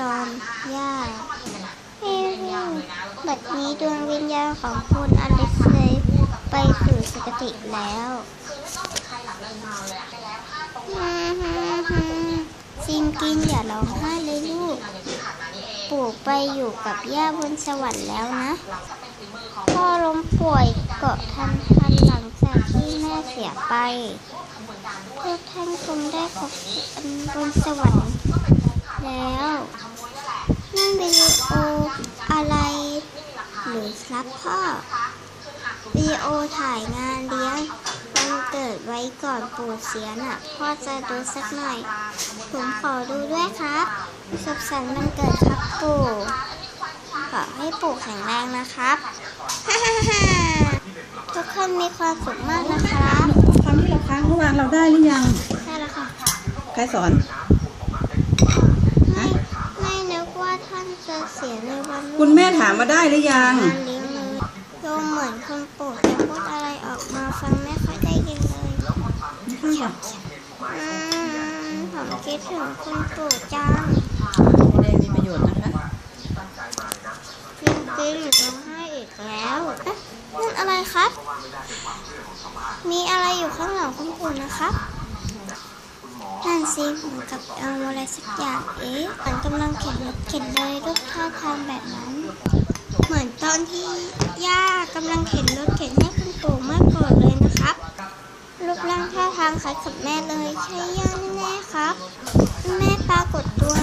ตอนย่าให้วิ่งบัดนี้ดวงวิญญาณของคุณอเล็กซ์เลยไปสู่สกติแล้วฮึมฮึมฮึมซิมกินอย่าร้องไห้เลยลูก ปู่ไปอยู่กับย่าบนสวรรค์แล้วนะ พ่อล้มป่วยเกาะทันทันหลังจากที่แม่เสียไปพวกท่านคงได้พบกันบนสวรรค์แล้ว ครับพ่อวิดีโอถ่ายงานเลี้ยงวันเกิดไว้ก่อนปู่เสียน่ะ พ่อจะดูสักหน่อย ผมขอดูด้วยครับ สุขสันต์วันเกิดครับปู่ขอให้ปู่แข็งแรงนะครับทุกคนมีความสุขมากนะครับคำที่เราค้างเมื่อวานเราได้หรือยังใช่แล้วค่ะใครสอนไม่ไม่นึกว่าท่านจะเสียในวันรุ่งคุณแม่ถามมาได้หรือยังงานเลี้ยง เลยดูเหมือนคุณปู่จะพูดอะไรออกมาฟังไม่ค่อยได้ยินเลยอืมผมคิดถึงคุณปู่จังไม่ได้มีประโยชน์นะคะจริงๆหนูร้องไห้อีกแล้วนั่นอะไรครับ มีอะไรอยู่ข้างหลังคุณปู่นะครับนั่นสิเหมือนกับเอาอะไรสักอย่างเอ๊ะมันกำลังเข็นรถเข็นเลยรูปท่าทางแบบนั้น มือนตอนที่ย่ากำลังเข็นรถเข็นให้คุณปู่เมื่อก่อนเลยนะครับรูปร่างท่าทางคล้ายกับแม่เลยใช่ย่าแน่ๆครับ แม่ปรากฏตัว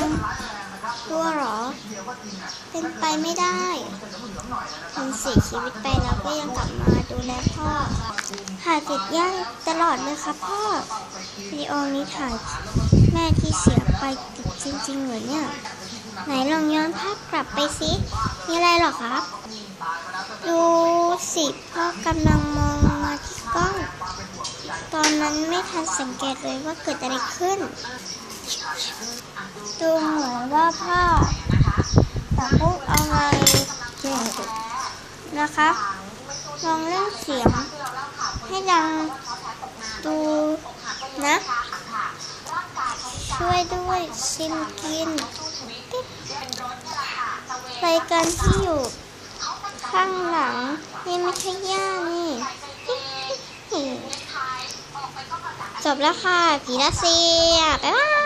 ตัวหรอ เป็นไปไม่ได้ถึงเสียชีวิตไปแล้วก็ยังกลับมาดูแลพ่อถ่ายติดย่าตลอดเลยครับพ่อวิดีโอนี้ถ่ายแม่ที่เสียไปติดจริงๆเหรอเนี่ย ไหนลองย้อนภาพกลับไปสิ มีอะไรหรอครับ ดูสิพ่อกำลังมองมาที่กล้อง ตอนนั้นไม่ทันสังเกตเลยว่าเกิดอะไรขึ้น ดูเหมือนว่าพ่อจะพูดอะไรนะคะลองเล่นเสียง ให้ดังดูนะ ช่วยด้วยชิมกิน รายการที่อยู่ข้างหลัง นี่ไม่ใช่ย่านี่ จบแล้วค่ะ ผีรัสเซีย บ๊ายบาย